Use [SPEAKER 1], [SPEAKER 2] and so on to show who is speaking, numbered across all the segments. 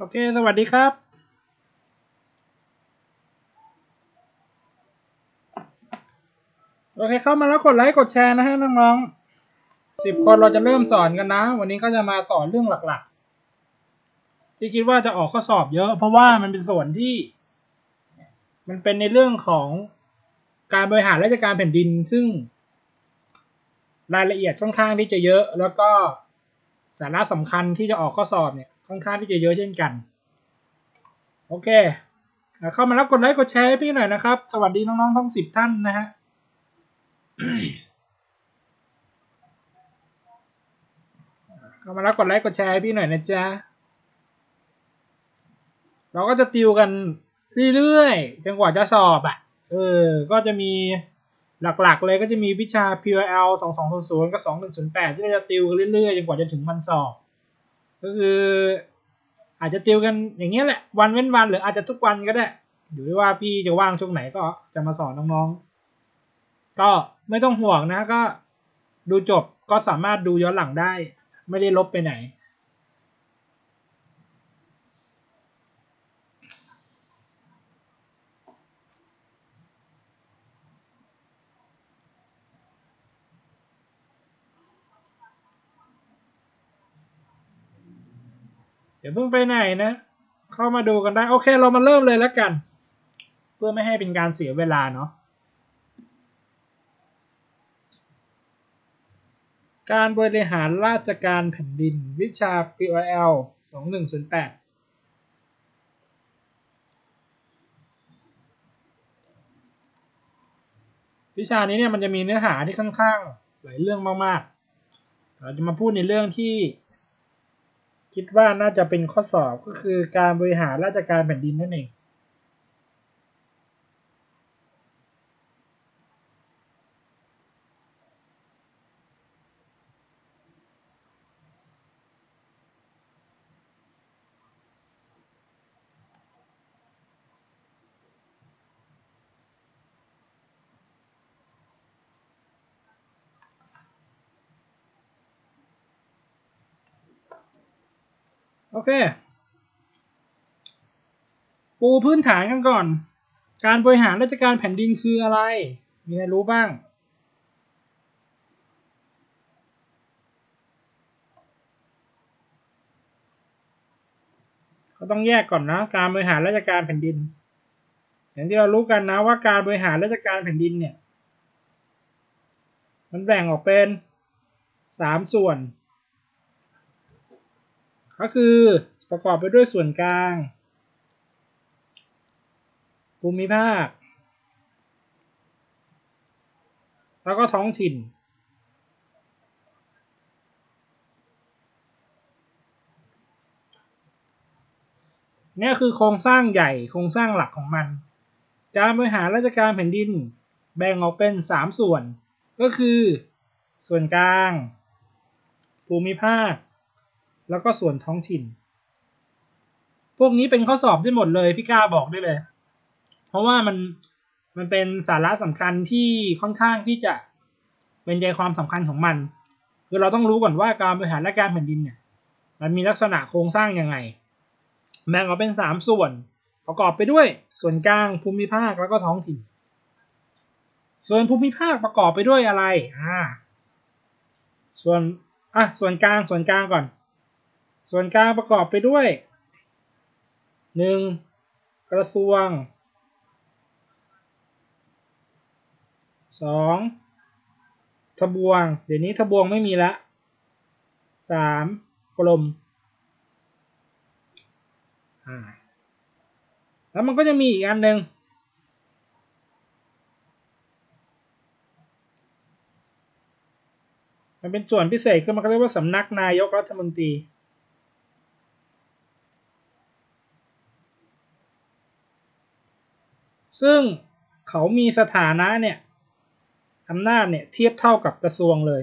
[SPEAKER 1] โอเค สวัสดีครับโอเคเข้ามาแล้วกดไลค์กดแชร์นะฮะน้องๆสิบคนเราจะเริ่มสอนกันนะ วันนี้ก็จะมาสอนเรื่องหลักๆ ที่คิดว่าจะออกข้อสอบเยอะ เพราะว่ามันเป็นส่วนที่ มันเป็นในเรื่องของการบริหารราชการแผ่นดิน ซึ่ง รายละเอียดค่อนข้างที่จะเยอะ แล้วก็สาระสำคัญที่จะออกข้อสอบเนี่ย ค่อนข้างที่จะเยอะเช่นกัน โอเค เข้ามาแล้วกดไลค์กดแชร์ให้พี่หน่อยนะครับ สวัสดีน้องๆทั้งสิบท่านนะฮะเข้ามาแล้วกดไลค์กดแชร์ให้พี่หน่อยนะจ๊ะเราก็จะติวกันเรื่อยๆจนกว่าจะสอบอะ เออ ก็จะมีหลักๆ เลยก็จะมีวิชา PL 2200กับ2108 ที่เราจะติวกันเรื่อยๆจนกว่าจะถึงวันสอบ ก็คือ อาจจะติวกันอย่างเงี้ยแหละวันเว้นวันหรืออาจจะทุกวันก็ได้อยู่ที่ว่าพี่จะว่างช่วงไหนก็จะมาสอนน้องๆ ก็ไม่ต้องห่วงนะก็ดูจบก็สามารถดูย้อนหลังได้ ไม่ได้ลบไปไหน เดี๋ยวเพิ่งไปไหนนะ เข้ามาดูกันได้ โอเค เรามาเริ่มเลยแล้วกัน เพื่อไม่ให้เป็นการเสียเวลาเนาะการบริหารราชการแผ่นดิน วิชา POL 2108วิชานี้เนี่ยมันจะมีเนื้อหาที่ค่อนข้างหลายเรื่องมากๆ เราจะมาพูดในเรื่องที่ คิดว่าน่าจะเป็นข้อสอบก็คือการบริหารราชการแผ่นดินนั่นเอง เค ปูพื้นฐานกันก่อน การบริหารราชการแผ่นดินคืออะไร มีใครรู้บ้าง ก็ต้องแยกก่อนนะ การบริหารราชการแผ่นดิน อย่างที่เรารู้กันนะว่าการบริหารราชการแผ่นดินเนี่ย มันแบ่งออกเป็นสามส่วน ก็คือประกอบไปด้วยส่วนกลาง ภูมิภาค แล้วก็ท้องถิ่น นี่คือโครงสร้างใหญ่โครงสร้างหลักของมัน การบริหารราชการแผ่นดินแบ่งออกเป็น 3 ส่วน ก็คือ ส่วนกลาง ภูมิภาค แล้วก็ส่วนท้องถิ่น พวกนี้เป็นข้อสอบได้หมดเลยพี่กล้าบอกได้เลย เพราะว่ามันมันเป็นสาระสำคัญที่ค่อนข้างที่จะเป็นใจความสำคัญของมันคือเราต้องรู้ก่อนว่าการบริหารราชการแผ่นดินเนี่ยมันมีลักษณะโครงสร้างยังไงแบ่งออกเป็นสามส่วน ประกอบไปด้วยส่วนกลางภูมิภาคแล้วก็ท้องถิ่น ส่วนภูมิภาคประกอบไปด้วยอะไรอ่าส่วนอะส่วนกลางส่วนกลางก่อน ส่วนกลางประกอบไปด้วยหนึ่งกระทรวงสองทบวง เดี๋ยวนี้ทบวงไม่มีละสามกรมอ่าแล้วมันก็จะมีอีกอันหนึ่งมันเป็นส่วนพิเศษขึ้นมันก็เรียกว่าสำนักนายกรัฐมนตรี ซึ่งเขามีสถานะเนี่ยอำนาจเนี่ยเทียบเท่ากับกระทรวงเลย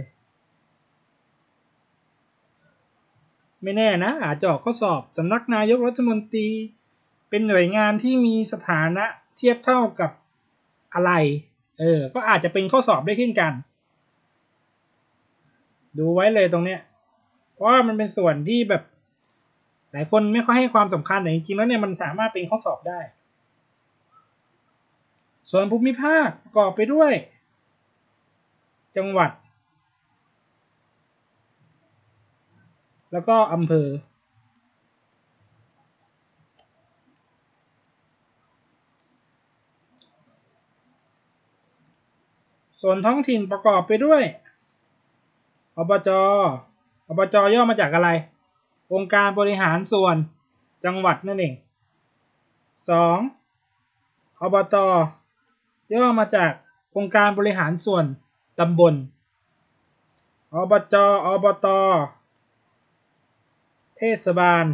[SPEAKER 1] ไม่แน่นะ อาจจะออกข้อสอบสำนักนายกรัฐมนตรี เป็นหน่วยงานที่มีสถานะเทียบเท่ากับอะไร เออ ก็อาจจะเป็นข้อสอบได้ขึ้นกัน ดูไว้เลยตรงเนี้ย เพราะว่ามันเป็นส่วนที่แบบ หลายคนไม่ค่อยให้ความสำคัญแต่จริงๆแล้วเนี่ยมันสามารถเป็นข้อสอบได้ ส่วนภูมิภาคประกอบไปด้วย จังหวัด แล้วก็อำเภอ ส่วนท้องถิ่นประกอบไปด้วย อบจ อบจย่อมาจากอะไร องค์การบริหารส่วนจังหวัดนั่นเองสองอบต ย่อมาจากองค์การบริหารส่วนตำบล อบจ อบต เทศบาล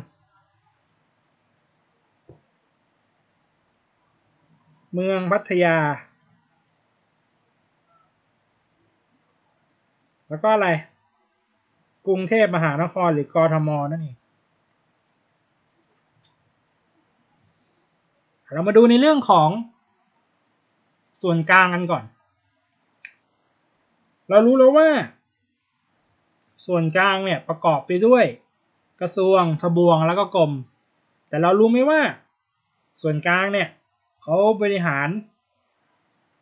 [SPEAKER 1] เมืองพัทยา แล้วก็อะไร กรุงเทพมหานครหรือกรทมนั่นเองเรามาดูในเรื่องของ ส่วนกลางกันก่อน เรารู้แล้วว่า ส่วนกลางเนี่ยประกอบไปด้วย กระทรวงทบวงแล้วก็กรมแต่เรารู้ไหมว่า ส่วนกลางเนี่ยเขาบริหาร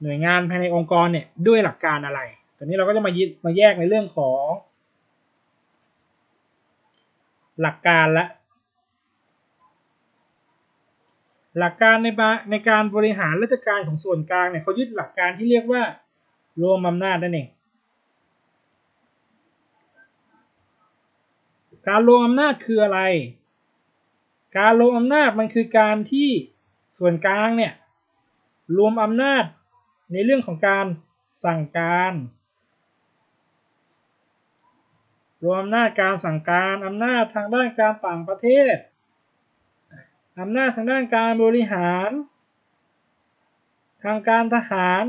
[SPEAKER 1] หน่วยงานภายในองค์กรเนี่ยด้วยหลักการอะไรตอนนี้เราก็จะมายึดมาแยกในเรื่องของ หลักการและ หลักการในบาในการบริหารราชการของส่วนกลางเนี่ยเขายึดหลักการที่เรียกว่ารวมอำนาจนั่นเองการรวมอำนาจคืออะไร การรวมอำนาจมันคือการที่ส่วนกลางเนี่ยรวมอำนาจในเรื่องของการสั่งการ รวมอำนาจการสั่งการอำนาจทางด้านการต่างประเทศ อำนาจทางด้านการบริหาร ทางการทหาร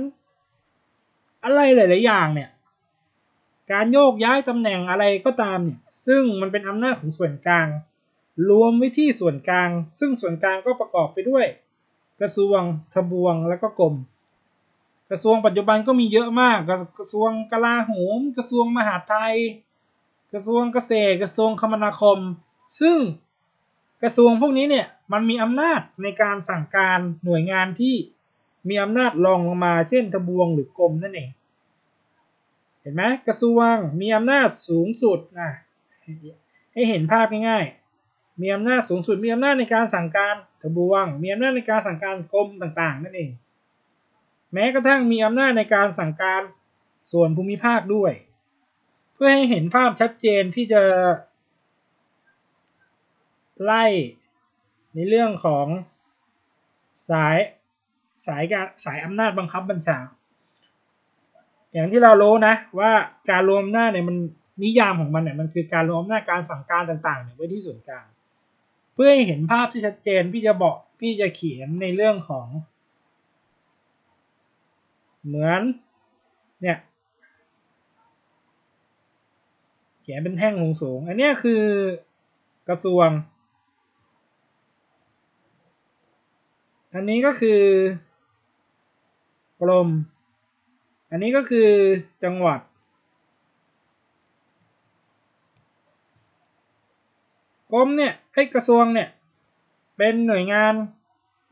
[SPEAKER 1] อะไรหลาย ๆ อย่างเนี่ย การโยกย้ายตำแหน่งอะไรก็ตามเนี่ย ซึ่งมันเป็นอำนาจของส่วนกลาง รวมไว้ที่ส่วนกลาง ซึ่งส่วนกลางก็ประกอบไปด้วย กระทรวงทบวงแล้วก็กรม กระทรวงปัจจุบันก็มีเยอะมาก กระทรวงกลาโหม กระทรวงมหาดไทย กระทรวงเกษตร กระทรวงคมนาคม ซึ่ง กระทรวงพวกนี้เนี่ยมันมีอำนาจในการสั่งการหน่วยงานที่มีอำนาจรองลงมาเช่นทบวงหรือกรมนั่นเอง เห็นไหมกระทรวงมีอำนาจสูงสุดนะให้เห็นภาพง่ายๆ มีอำนาจสูงสุดมีอำนาจในการสั่งการทบวง มีอำนาจในการสั่งการกรมต่างๆ นั่นเอง แม้กระทั่งมีอำนาจในการสั่งการส่วนภูมิภาคด้วย เพื่อให้เห็นภาพชัดเจนที่จะ ไล่ในเรื่องของสายสายการสายอำนาจบังคับบัญชา อย่างที่เรารู้นะว่าการรวมอำนาจเนี่ยมันนิยามของมันเนี่ยมันคือการรวมอำนาจการสั่งการต่างๆเนี่ยไว้ที่ส่วนกลางเพื่อให้เห็นภาพที่ชัดเจนพี่จะบอกพี่จะเขียนในเรื่องของ เหมือนเนี่ยเขียนเป็นแท่งสูงๆอันนี้คือกระทรวง อันนี้ก็คือกรมอันนี้ก็คือจังหวัด กรมเนี่ยไอ้กระทรวงเนี่ย เป็นหน่วยงาน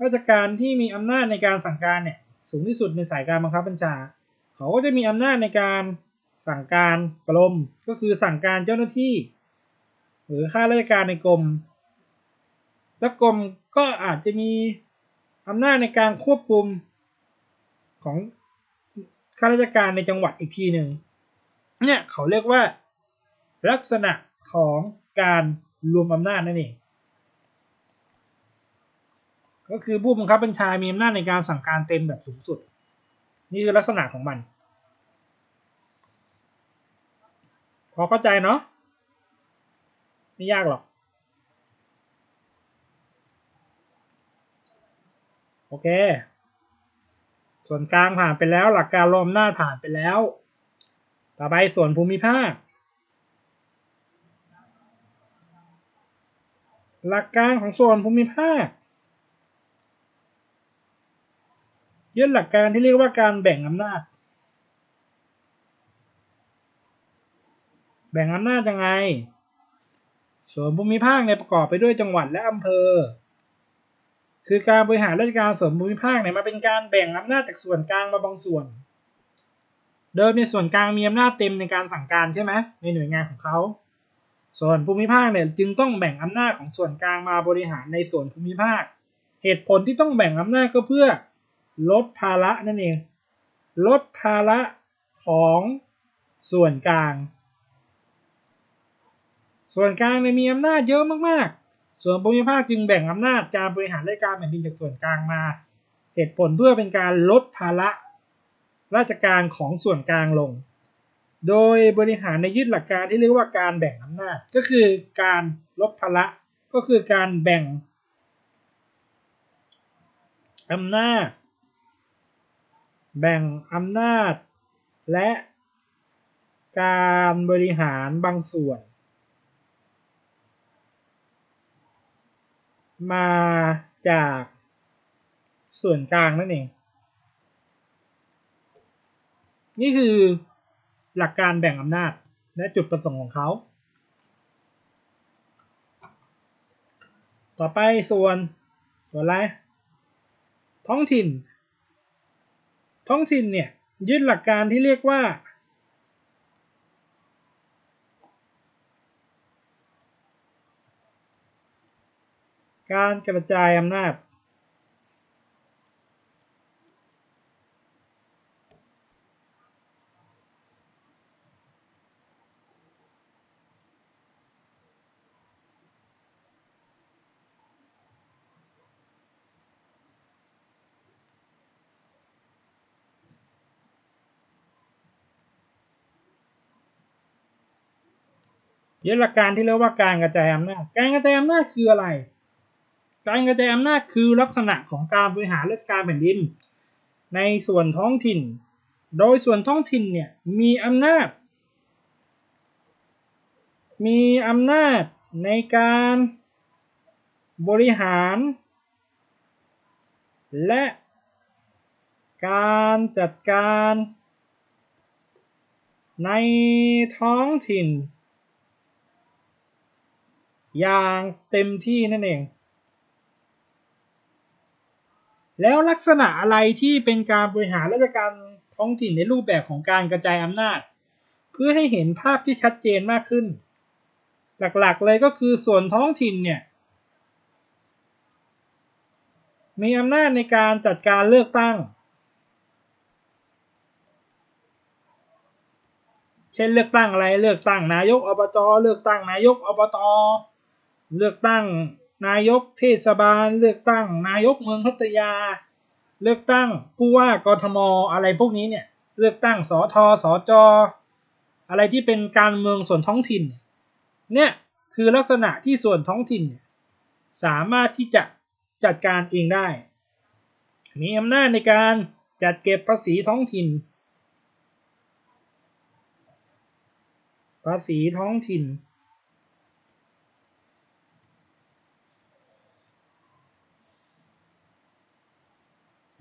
[SPEAKER 1] ราชการที่มีอำนาจในการสั่งการเนี่ยสูงที่สุดในสายการบังคับบัญชา เขาก็จะมีอำนาจในการสั่งการกรมก็คือสั่งการเจ้าหน้าที่ หรือข้าราชการในกรม และกรมก็อาจจะมี อำนาจในการควบคุมของข้าราชการในจังหวัดอีกทีหนึ่งเนี่ยเขาเรียกว่าลักษณะของการรวมอำนาจนั่นเองก็คือผู้บังคับบัญชา มีอำนาจในการสั่งการเต็มแบบสูงสุด นี่คือลักษณะของมัน พอเข้าใจเนาะไม่ยากหรอก โอเค ส่วนกลางผ่านไปแล้ว หลักการรวมอำนาจผ่านไปแล้ว ต่อไปส่วนภูมิภาค หลักการของส่วนภูมิภาคยึดหลักการที่เรียกว่าการแบ่งอำนาจ แบ่งอำนาจยังไง ส่วนภูมิภาคเนี่ยประกอบไปด้วยจังหวัดและอำเภอ คือการบริหารราชการส่วนภูมิภาคเนี่ยมาเป็นการแบ่งอำนาจจากส่วนกลางมาบางส่วน เดิมในส่วนกลางมีอำนาจเต็มในการสั่งการใช่ไหมในหน่วยงานของเขา ส่วนภูมิภาคเนี่ยจึงต้องแบ่งอำนาจของส่วนกลางมาบริหารในส่วนภูมิภาค เหตุผลที่ต้องแบ่งอำนาจก็เพื่อลดภาระนั่นเอง ลดภาระของส่วนกลาง ส่วนกลางเนี่ยมีอำนาจเยอะมากๆ ส่วนภูมิภาคจึงแบ่งอำนาจการบริหารราชการแผ่นดินจากส่วนกลางมา เหตุผลเพื่อเป็นการลดภาระราชการของส่วนกลางลง โดยบริหารในยึดหลักการที่เรียกว่าการแบ่งอำนาจ ก็คือการลดภาระก็คือการแบ่งอำนาจ แบ่งอำนาจ และการบริหารบางส่วน มาจากส่วนกลางนั่นเอง นี่คือหลักการแบ่งอำนาจและจุดประสงค์ของเขา ต่อไปส่วนส่วนอะไร ท้องถิ่น ท้องถิ่นเนี่ยยึดหลักการที่เรียกว่า การกระจายอำนาจ ยึดหลักการที่เรียกว่าการกระจายอำนาจ การกระจายอำนาจคืออะไร การกระจายอำนาจคือลักษณะของการบริหารราชการแผ่นดิน ในส่วนท้องถิ่น โดยส่วนท้องถิ่นเนี่ยมีอำนาจ มีอำนาจในการบริหาร และการจัดการในท้องถิ่น อย่างเต็มที่นั่นเอง แล้วลักษณะอะไรที่เป็นการบริหารราชการท้องถิ่นในรูปแบบของการกระจายอำนาจ เพื่อให้เห็นภาพที่ชัดเจนมากขึ้น หลักๆเลยก็คือส่วนท้องถิ่นเนี่ยมีอำนาจในการจัดการเลือกตั้ง เช่นเลือกตั้งอะไรเลือกตั้งนายกอบจเลือกตั้งนายกอบตเลือกตั้ง นายกเทศบาล เลือกตั้ง นายกเมืองพัทยา เลือกตั้งผู้ว่ากทมอะไรพวกนี้เนี่ย เลือกตั้งสอทอสอจออะไรที่เป็นการเมืองส่วนท้องถิ่น เนี่ยคือลักษณะที่ส่วนท้องถิ่น สามารถที่จะจัดการเองได้ มีอำนาจในการจัดเก็บภาษีท้องถิ่น ภาษีท้องถิ่น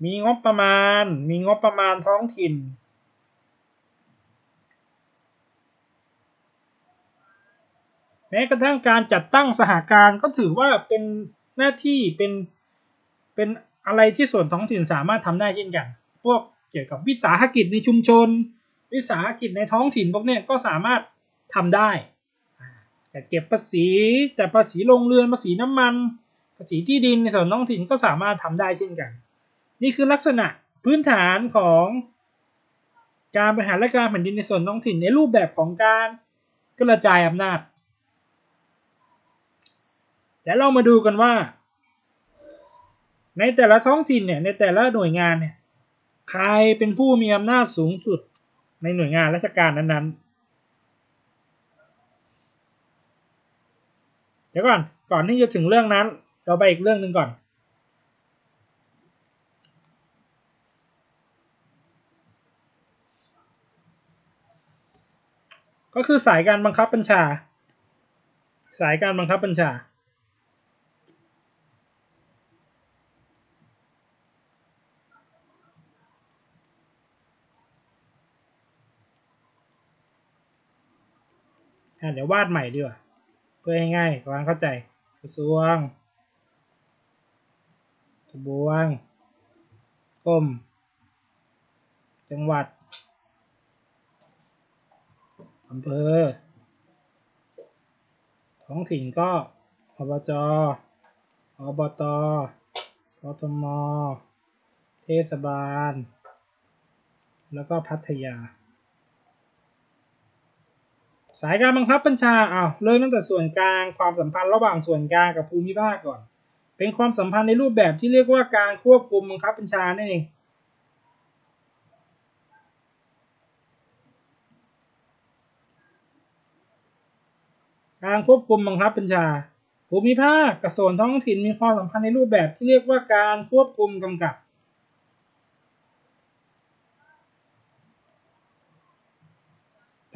[SPEAKER 1] มีงบประมาณ มีงบประมาณท้องถิ่น แม้กระทั่งการจัดตั้งสหการก็ถือว่าเป็นหน้าที่เป็นเป็นอะไรที่ส่วนท้องถิ่นสามารถทำได้เช่นกัน พวกเกี่ยวกับวิสาหกิจในชุมชน วิสาหกิจในท้องถิ่นพวกนี้ก็สามารถทำได้จะเก็บภาษีแต่ภาษีโรงเรือนภาษีน้ำมัน ภาษีที่ดินในส่วนท้องถิ่นก็สามารถทำได้เช่นกัน นี่คือลักษณะพื้นฐานของการบริหารราชการแผ่นดินในส่วนท้องถิ่นในรูปแบบของการกระจายอำนาจ แล้วเรามาดูกันว่า ในแต่ละท้องถิ่นเนี่ยในแต่ละหน่วยงานเนี่ยใครเป็นผู้มีอำนาจสูงสุดในหน่วยงานราชการนั้นๆ เดี๋ยวก่อนก่อนที่จะถึงเรื่องนั้น เราไปอีกเรื่องหนึ่งก่อน ก็คือสายการบังคับบัญชา สายการบังคับบัญชา เดี๋ยววาดใหม่ดีกว่า เพื่อให้ง่ายการเข้าใจกระทรวงทบวงกรมจังหวัด อำเภอ ท้องถิ่นก็ อบจ อบตกทม เทศบาล แล้วก็พัทยา สายการบังคับบัญชาเอาเริ่มตั้งแต่ส่วนกลางความสัมพันธ์ระหว่างส่วนกลางกับภูมิภาคก่อน เป็นความสัมพันธ์ในรูปแบบที่เรียกว่าการควบคุมบังคับบัญชานั่นเอง การควบคุมบังคับบัญชา ภูมิภาคกับส่วนท้องถิ่นมีความสัมพันธ์ในรูปแบบที่เรียกว่าการควบคุมกำกับ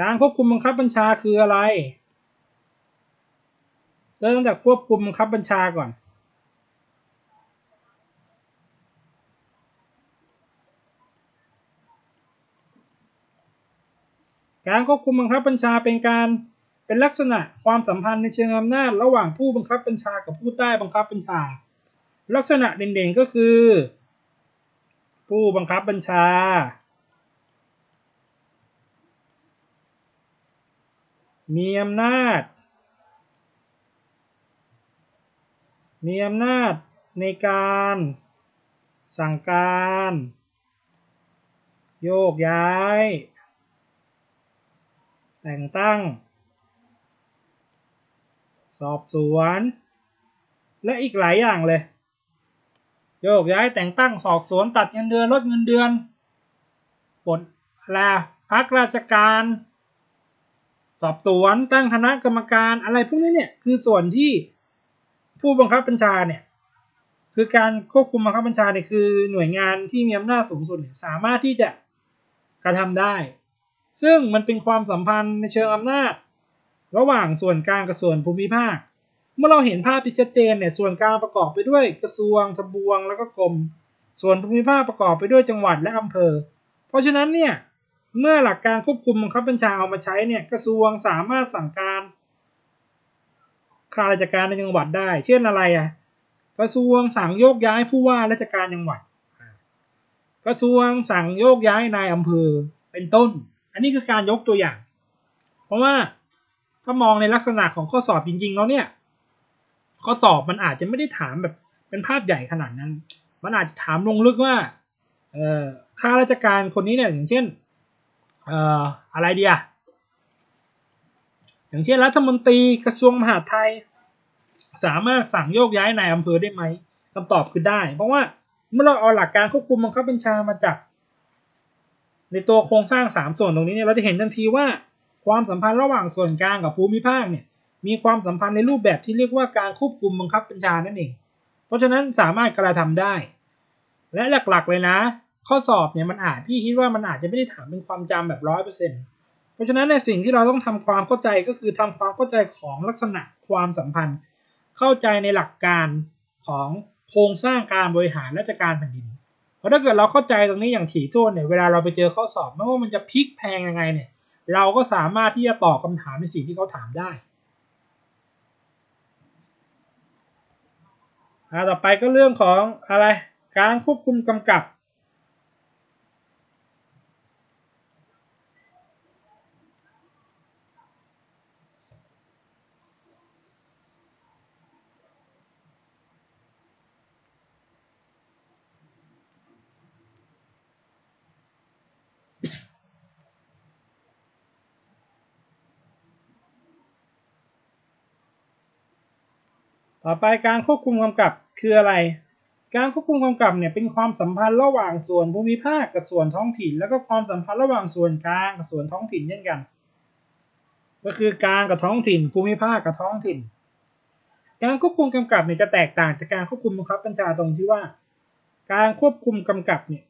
[SPEAKER 1] การควบคุมบังคับบัญชาคืออะไร เริ่มจากควบคุมบังคับบัญชาก่อนการควบคุมบังคับบัญชาเป็นการ เป็นลักษณะความสัมพันธ์ในเชิงอำนาจระหว่างผู้บังคับบัญชากับผู้ใต้บังคับบัญชา ลักษณะเด่นๆก็คือ ผู้บังคับบัญชา มีอำนาจ มีอำนาจในการสั่งการ โยกย้าย แต่งตั้ง สอบสวน และอีกหลายอย่างเลย โยกย้ายแต่งตั้งสอบสวนตัดเงินเดือนลดเงินเดือนปลดลาพักราชการ สอบสวนตั้งคณะกรรมการอะไรพวกนี้เนี่ยคือส่วนที่ผู้บังคับบัญชาเนี่ยคือการควบคุมบังคับบัญชาเนี่ยคือหน่วยงานที่มีอำนาจสูงสุดเนี่ยสามารถที่จะกระทำได้ ซึ่งมันเป็นความสัมพันธ์ในเชิงอำนาจ ระหว่างส่วนกลางกับส่วนภูมิภาค เมื่อเราเห็นภาพที่ชัดเจนเนี่ยส่วนกลางประกอบไปด้วยกระทรวงทบวงแล้วก็กรม ส่วนภูมิภาคประกอบไปด้วยจังหวัดและอำเภอ เพราะฉะนั้นเนี่ยเมื่อหลักการควบคุมบังคับบัญชาเอามาใช้เนี่ยกระทรวงสามารถสั่งการข้าราชการในจังหวัดได้ เช่นอะไรอะกระทรวงสั่งโยกย้ายผู้ว่าราชการจังหวัด กระทรวงสั่งโยกย้ายนายอำเภอเป็นต้น อันนี้คือการยกตัวอย่าง เพราะว่า ถ้ามองในลักษณะของข้อสอบจริงๆแล้วเนี่ย ข้อสอบมันอาจจะไม่ได้ถามแบบเป็นภาพใหญ่ขนาดนั้น มันอาจจะถามลงลึกว่าเอ่อข้าราชการคนนี้เนี่ยอย่างเช่นเอ่ออะไรเดีอะอย่างเช่นรัฐมนตรีกระทรวงมหาดไทย สามารถสั่งโยกย้ายนายอำเภอได้ไหมคำตอบคือได้ เพราะว่าเมื่อเราเอาหลักการควบคุมบังคับบัญชามาจาก ในตัวโครงสร้างสามส่วนตรงนี้เนี่ยเราจะเห็นทันทีว่า ความสัมพันธ์ระหว่างส่วนกลางกับภูมิภาคเนี่ยมีความสัมพันธ์ในรูปแบบที่เรียกว่าการควบคุมบังคับบัญชานั่นเอง เพราะฉะนั้นสามารถกระทำได้ และหลักๆเลยนะ ข้อสอบเนี่ยมันอาจพี่คิดว่ามันอาจจะไม่ได้ถามเป็นความจำแบบร้อยเปอร์เซ็นต์เพราะฉะนั้นในสิ่งที่เราต้องทำความเข้าใจก็คือทำความเข้าใจของลักษณะความสัมพันธ์ เข้าใจในหลักการของโครงสร้างการบริหารราชการแผ่นดิน เพราะถ้าเกิดเราเข้าใจตรงนี้อย่างถี่ถ้วนเนี่ยเวลาเราไปเจอข้อสอบไม่ว่ามันจะพลิกแพงยังไงเนี่ย เราก็สามารถที่จะตอบคำถามในสิ่งที่เขาถามได้อ่าต่อไปก็เรื่องของอะไร การควบคุมกำกับ ต่อไปการควบคุมกำกับคืออะไร การควบคุมกำกับเนี่ยเป็นความสัมพันธ์ระหว่างส่วนภูมิภาคกับส่วนท้องถิ่น แล้วก็ความสัมพันธ์ระหว่างส่วนกลางกับส่วนท้องถิ่นเช่นกัน ก็คือกลางกับท้องถิ่น ภูมิภาคกับท้องถิ่น การควบคุมกำกับเนี่ยจะแตกต่างจากการควบคุมบังคับบัญชาตรงที่ว่า การควบคุมกำกับเนี่ย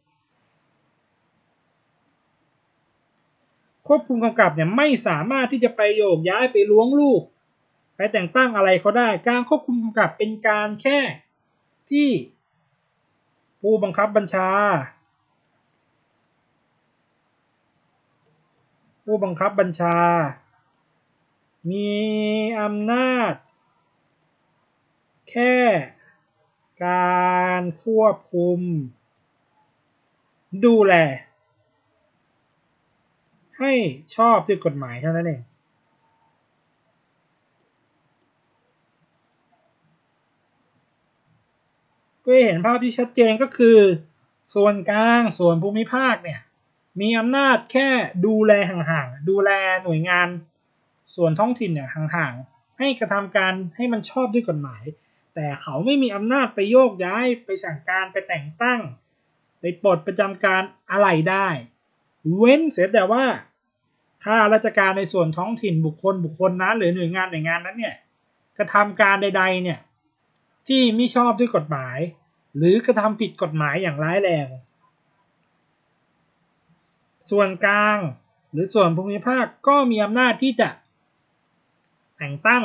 [SPEAKER 1] ควบคุมกำกับเนี่ยไม่สามารถที่จะไปโยกย้ายไปล้วงลูก ไปแต่งตั้งอะไรเขาได้ การควบคุมกำกับเป็นการแค่ที่ผู้บังคับบัญชา ผู้บังคับบัญชา มีอำนาจ แค่การควบคุม ดูแล ให้ชอบด้วยกฎหมายเท่านั้นเอง เพื่อเห็นภาพที่ชัดเจนก็คือ ส่วนกลางส่วนภูมิภาคเนี่ยมีอำนาจแค่ดูแลห่างๆดูแลหน่วยงาน ส่วนท้องถิ่นเนี่ยห่างๆให้กระทำการให้มันชอบด้วยกฎหมาย แต่เขาไม่มีอำนาจไปโยกย้ายไปสั่งการไปแต่งตั้ง ไปปลดประจำการอะไรได้ เว้นเสียแต่ว่าข้าราชการในส่วนท้องถิ่นบุคคลบุคคลนั้น หรือหน่วยงานหน่วยงานนั้นเนี่ยกระทำการใด ๆ เนี่ย ที่ไม่ชอบด้วยกฎหมาย หรือกระทำผิดกฎหมายอย่างร้ายแรง ส่วนกลางหรือส่วนภูมิภาคก็มีอำนาจที่จะ แต่งตั้ง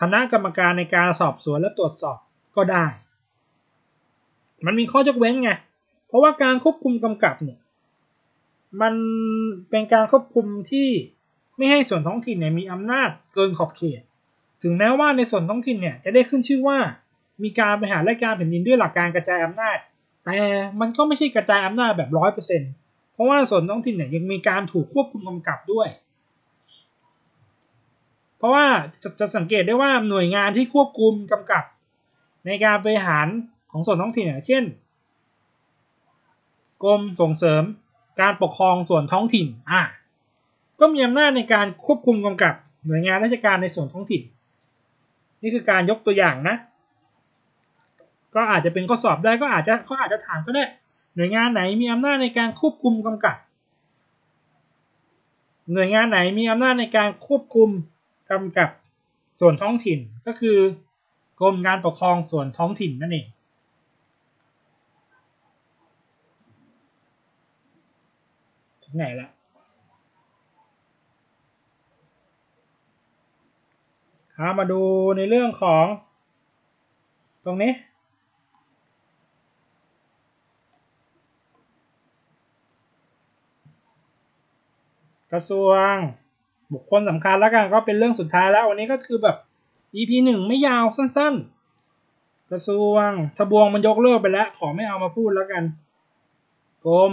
[SPEAKER 1] คณะกรรมการในการสอบสวนและตรวจสอบก็ได้ มันมีข้อยกเว้นไง เพราะว่าการควบคุมกำกับเนี่ย มันเป็นการควบคุมที่ไม่ให้ส่วนท้องถิ่นเนี่ยมีอำนาจเกินขอบเขต ถึงแม้ว่าในส่วนท้องถิ่นเนี่ยจะได้ขึ้นชื่อว่า มีการบริหารราชการแผ่นดินด้วยหลักการกระจายอำนาจ แต่มันก็ไม่ใช่กระจายอำนาจแบบร้อยเปอร์เซ็นต์เพราะว่าส่วนท้องถิ่นเนี่ยยังมีการถูกควบคุมกำกับด้วย เพราะว่าจะจะสังเกตได้ว่าหน่วยงานที่ควบคุมกำกับ ในการบริหารของส่วนท้องถิ่นเช่น กรมส่งเสริมการปกครองส่วนท้องถิ่นอะก็มีอำนาจในการควบคุมกำกับ หน่วยงานราชการในส่วนท้องถิ่น นี่คือการยกตัวอย่างนะ ก็อาจจะเป็นข้อสอบได้ก็อาจจะเขาอาจจะถามก็ได้หน่วยงานไหนมีอำนาจในการควบคุมกำกับ หน่วยงานไหนมีอำนาจในการควบคุมกำกับส่วนท้องถิ่นก็คือกรมการปกครองส่วนท้องถิ่นนั่นเองถึงไหนละมาดูในเรื่องของตรงนี้ กระทรวง บุคคลสำคัญแล้วกันก็เป็นเรื่องสุดท้ายแล้ววันนี้ก็คือแบบ EP หนึ่งไม่ยาวสั้น ๆ กระทรวงทบวงมันยกเลิกไปแล้ว ขอไม่เอามาพูดแล้วกันกรม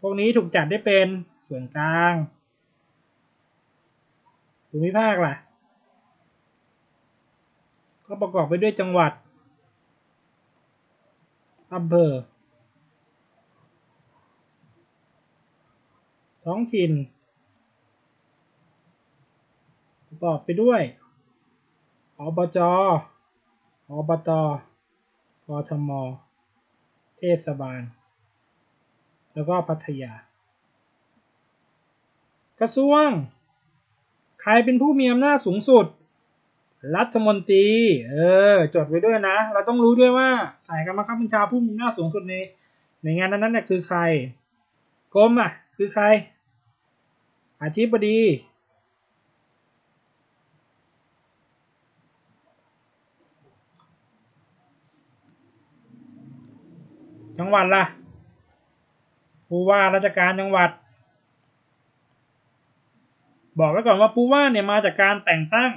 [SPEAKER 1] พวกนี้ถูกจัดได้เป็นส่วนกลางภูมิภาคล่ะ ก็ประกอบไปด้วยจังหวัดอำเภอ ท้องถิ่น ประกอบไปด้วย อบจ อบต กทม เทศบาล แล้วก็พัทยา กระทรวง ใครเป็นผู้มีอำนาจสูงสุด รัฐมนตรี เออ จดไว้ด้วยนะ เราต้องรู้ด้วยว่าสายการบังคับบัญชาผู้มีอำนาจสูงสุดในในงานนั้นเนี่ยคือใครกรมอะ คือใคร อธิบดี จังหวัดล่ะ ผู้ว่าราชการจังหวัด บอกไว้ก่อนว่าผู้ว่าเนี่ยมาจากการแต่งตั้ง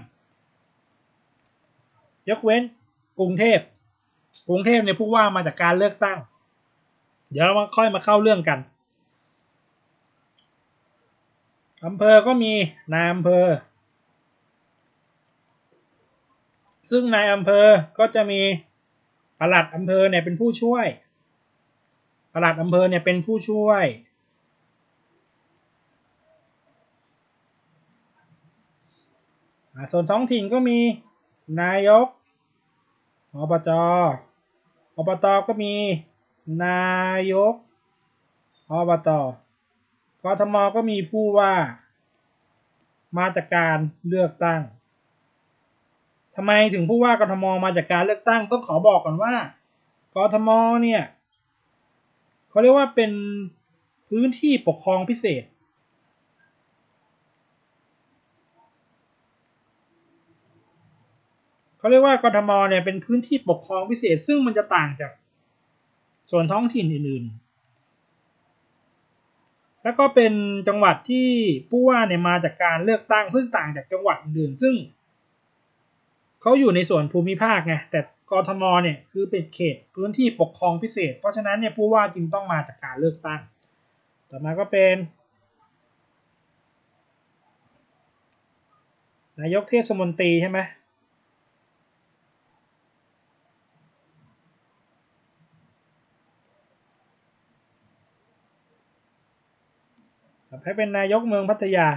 [SPEAKER 1] ยกเว้นกรุงเทพ กรุงเทพเนี่ยผู้ว่ามาจากการเลือกตั้ง เดี๋ยวเรามาค่อยมาเข้าเรื่องกัน อำเภอก็มีนายอำเภอ ซึ่งนายอำเภอก็จะมีปลัดอำเภอเนี่ยเป็นผู้ช่วยปลัดอำเภอเนี่ยเป็นผู้ช่วย ส่วนท้องถิ่นก็มีนายก อบจ อบต ก็มีนายก อบต กทมก็มีผู้ว่า มาจากการเลือกตั้งทำไมถึงผู้ว่ากทมมาจากการเลือกตั้งต้องขอบอกก่อนว่ากทมเนี่ยเขาเรียกว่าเป็นพื้นที่ปกครองพิเศษ เขาเรียกว่ากทมเนี่ยเป็นพื้นที่ปกครองพิเศษ ซึ่งมันจะต่างจากส่วนท้องถิ่นอื่นๆ แล้วก็เป็นจังหวัดที่ผู้ว่าเนี่ยมาจากการเลือกตั้งซึ่งต่างจากจังหวัดอื่นซึ่งเขาอยู่ในส่วนภูมิภาคไงแต่กทมเนี่ยคือเป็นเขตพื้นที่ปกครองพิเศษ เพราะฉะนั้นเนี่ยผู้ว่าจึงต้องมาจากการเลือกตั้ง ต่อมาก็เป็น นายกเทศมนตรีใช่ไหม ต่อไปเป็นนายกเมืองพัทยา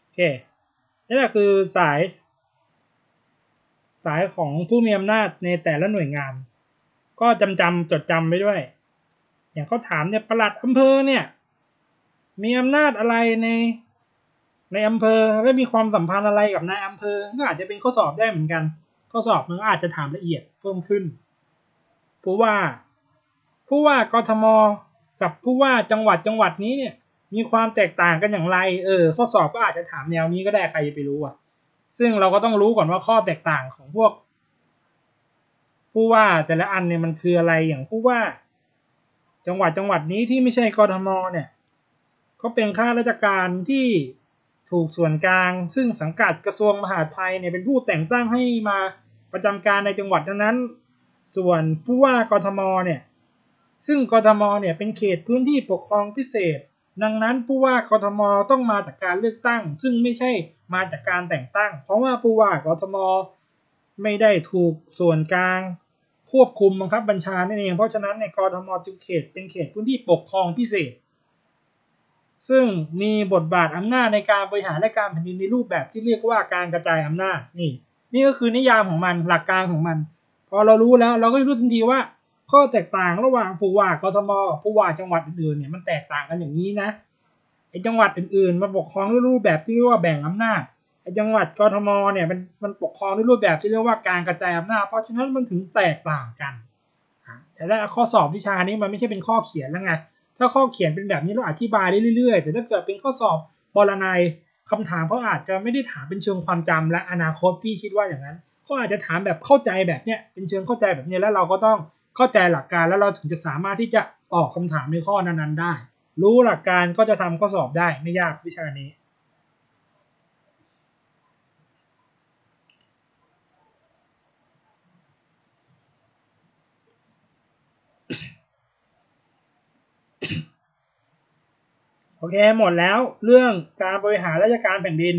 [SPEAKER 1] โอเค นี่แหละคือสาย สายของผู้มีอำนาจในแต่ละหน่วยงาน ก็จำจำจดจำไปด้วย อย่างเขาถามเนี่ยประหลัดอำเภอเนี่ย มีอำนาจอะไรในในอำเภอและมีความสัมพันธ์อะไรกับนายอำเภอ ก็อาจจะเป็นข้อสอบได้เหมือนกัน ข้อสอบมันก็อาจจะถามละเอียดเพิ่มขึ้น ผู้ว่า ผู้ว่ากทมกับผู้ว่าจังหวัดจังหวัดนี้เนี่ย มีความแตกต่างกันอย่างไร เออ ข้อสอบก็อาจจะถามแนวนี้ก็ได้ใครจะไปรู้อะ ซึ่งเราก็ต้องรู้ก่อนว่าข้อแตกต่างของพวก ผู้ว่าแต่ละอันเนี่ยมันคืออะไรอย่างผู้ว่า จังหวัดจังหวัดนี้ที่ไม่ใช่กทมเนี่ย เขาเป็นข้าราชการที่ถูกส่วนกลาง ซึ่งสังกัดกระทรวงมหาดไทยเนี่ยเป็นผู้แต่งตั้งให้มาประจำการในจังหวัดนั้น ส่วนผู้ว่ากทมเนี่ยซึ่งกทมเนี่ยเป็นเขตพื้นที่ปกครองพิเศษ ดังนั้นผู้ว่ากทมต้องมาจากการเลือกตั้ง ซึ่งไม่ใช่มาจากการแต่งตั้ง เพราะว่าผู้ว่ากทมไม่ได้ถูกส่วนกลางควบคุมบังคับบัญชานั่นเอง เพราะฉะนั้นในกทมจึงเขตเป็นเขตพื้นที่ปกครองพิเศษ ซึ่งมีบทบาทอำนาจในการบริหารและการแผ่นดินในรูปแบบที่เรียกว่าการกระจายอำนาจนี่ นี่ก็คือนิยามของมันหลักการของมัน พอเรารู้แล้วเราก็จะรู้ทันทีว่า ข้อแตกต่างระหว่างผู้ว่ากทมกับผู้ว่าจังหวัดอื่นๆเนี่ยมันแตกต่างกันอย่างนี้นะไอ้จังหวัดอื่นๆมันปกครองด้วยรูปแบบที่เรียกว่าแบ่งอำนาจไอ้จังหวัดกทมเนี่ยมันมันปกครองด้วยรูปแบบที่เรียกว่าการกระจายอำนาจเพราะฉะนั้นมันถึงแตกต่างกันแต่ถ้าข้อสอบวิชานี้มันไม่ใช่เป็นข้อเขียนแล้วไง ถ้าข้อเขียนเป็นแบบนี้เราอธิบายได้เรื่อยๆ แต่ถ้าเกิดเป็นข้อสอบบรณัยคำถามเขาอาจจะไม่ได้ถามเป็นเชิงความจำและอนาคตพี่คิดว่าอย่างนั้นเขาอาจจะถามแบบเข้าใจแบบเนี้ยเป็นเชิงเข้าใจแบบนี้แล้วเราก็ต้องเข้าใจหลักการแล้วเราถึงจะสามารถที่จะตอบคาถามในข้อนั้นๆได้ รู้หลักการก็จะทำข้อสอบได้ไม่ยากวิชานี้ โอเคหมดแล้วเรื่องการบริหารราชการแผ่นดิน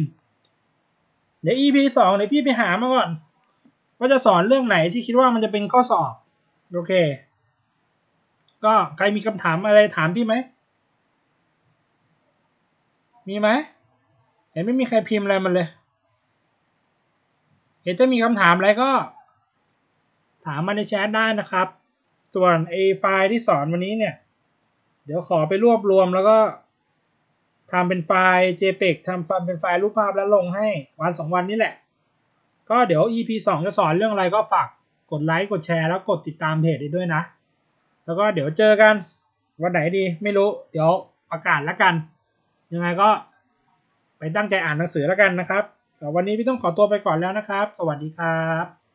[SPEAKER 1] เดี๋ยว EP สองเดี๋ยวพี่ไปหามาก่อนว่าจะสอนเรื่องไหนที่คิดว่ามันจะเป็นข้อสอบ โอเค ก็ใครมีคำถามอะไรถามพี่ไหม มีไหมเห็นไม่มีใครพิมพ์อะไรมันเลย เห็นจะมีคำถามอะไรก็ ถามมาในแชทได้นะครับ ส่วนไอไฟล์ที่สอนวันนี้เนี่ย เดี๋ยวขอไปรวบรวมแล้วก็ทำเป็นไฟล์ JPEG ทำฟล์เป็นไฟล์รูปภาพแล้วลงให้วันสองวันนี้แหละ ก็เดี๋ยว EP สองจะสอนเรื่องอะไรก็ฝากกดไลค์กดแชร์แล้วกดติดตามเพจด้วยนะ แล้วก็เดี๋ยวเจอกันวันไหนดีไม่รู้ เดี๋ยวประกาศแล้วกัน ยังไงก็ไปตั้งใจอ่านหนังสือแล้วกันนะครับแต่วันนี้พี่ต้องขอตัวไปก่อนแล้วนะครับ สวัสดีครับ